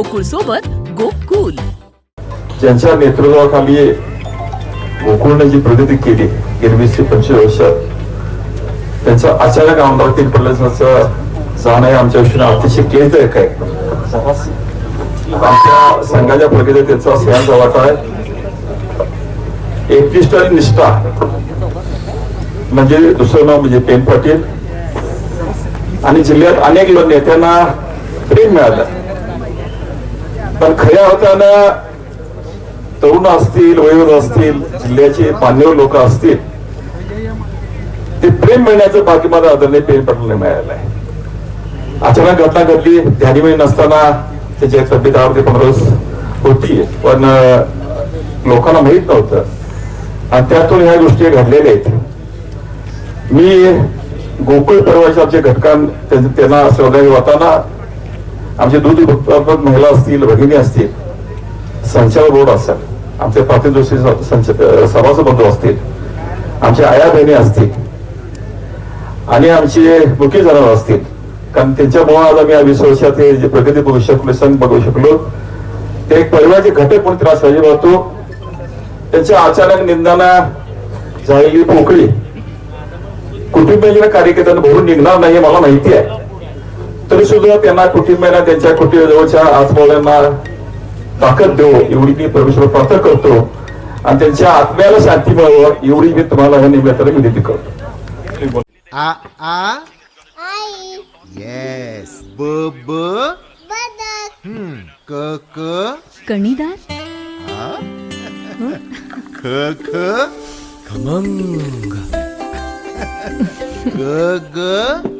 गोकुळ सोबत गोकुल. ज्यांच्या नेतृत्वाखाली गोकुळने जी प्रगती केली गेली वीस ते पंचवीस वर्षात. त्यांचा अचानक अमरावती पडल्याचं जाणं हे आमच्या दृष्टीने अतिशय केळदायक आहे. आमच्या संघाच्या प्रगतीत त्याचा सिंहाचा वाटा आहे एकनिष्ठ आणि निष्ठा. म्हणजे दुसरं नाव म्हणजे पेन पाटील. आणि जिल्ह्यात अनेक लोक नेत्यांना प्रेम मिळालं. पण खऱ्या अर्थानं तरुण असतील वयोवृद्ध असतील जिल्ह्याचे मान्यवर लोक असतील ते प्रेम मिळण्याचं बाकी मला आदरणीय प्रेम पटलं मिळालेलं आहे. अचानक घटना घडली ध्यानीमय नसताना त्याची तब्येत आवडते पंधरा होती पण लोकांना माहीत नव्हतं. आणि त्यातून ह्या गोष्टी घडलेल्या आहेत. मी गोकुळ परवाच्या आमच्या घटकां त्यांना सहभागी होताना आमचे दूध उत्पादक महिला असतील भगिनी असतील संचालक बोर्ड असेल आमचे प्राथमिक जोशी सभासद बंधू असतील आमच्या आया बहिणी असतील आणि आमचे मुख्य जनावर असतील. कारण त्यांच्यामुळे आज आम्ही या वीस वर्षात हे जे प्रगती बघू शकलो संघ बघू शकलो ते एक परिवाराचे घटक म्हणून त्रास पाहिजे होतो. त्यांच्या अचानक निंदाना झालेली पोकळी कुटुंबियांच्या कार्यकर्त्यांना भरून निघणार नाही हे मला माहिती आहे. तरी सुद्धा त्यांना कुटुंबियांना त्यांच्या कुटुंबाजवळच्या आजबावल्यांना ताकद देऊ एवढी मी परमेश्वर प्रार्थना करतो. आणि त्यांच्या आत्म्याला शांती मिळावं एवढी मी तुम्हाला या निमित्ताने विनंती करतो. आ आ? आई. येस ब ब? हम्म. क क? कणीदार? ख ख? खमंग. ग ग?